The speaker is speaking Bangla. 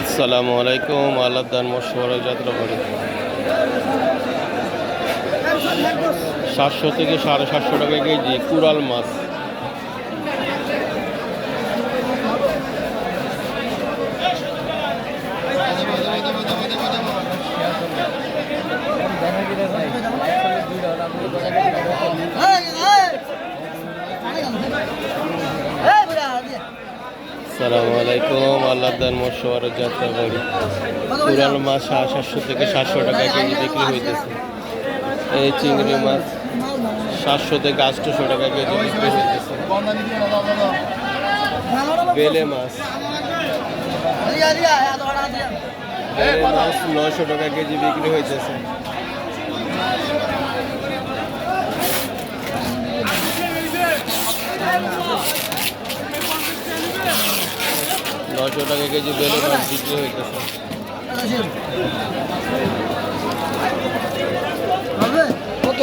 আসসালামু আলাইকুম আল্লাহ দান মশওয়ারা যাত্রা করে সাতশো থেকে সাড়ে সাতশো টাকা কেজি কুড়াল মাছ। আসসালামু আলাইকুম আল্লাহ দান মশওয়ারা যাত্রা বাড়ি কুড়াল মাছ সাতশো থেকে সাতশো টাকা কেজি বিক্রি হইতেছে। এই চিংড়ি মাছ সাতশো থেকে আটশোশো টাকা কেজি বিক্রি হইতেছে। বেলে মাছ। বেলে মাছ নয়শো টাকা কেজি বিক্রি হইতেছে। নশো টাকা কেজি বেলে বিক্রি হইতেছে।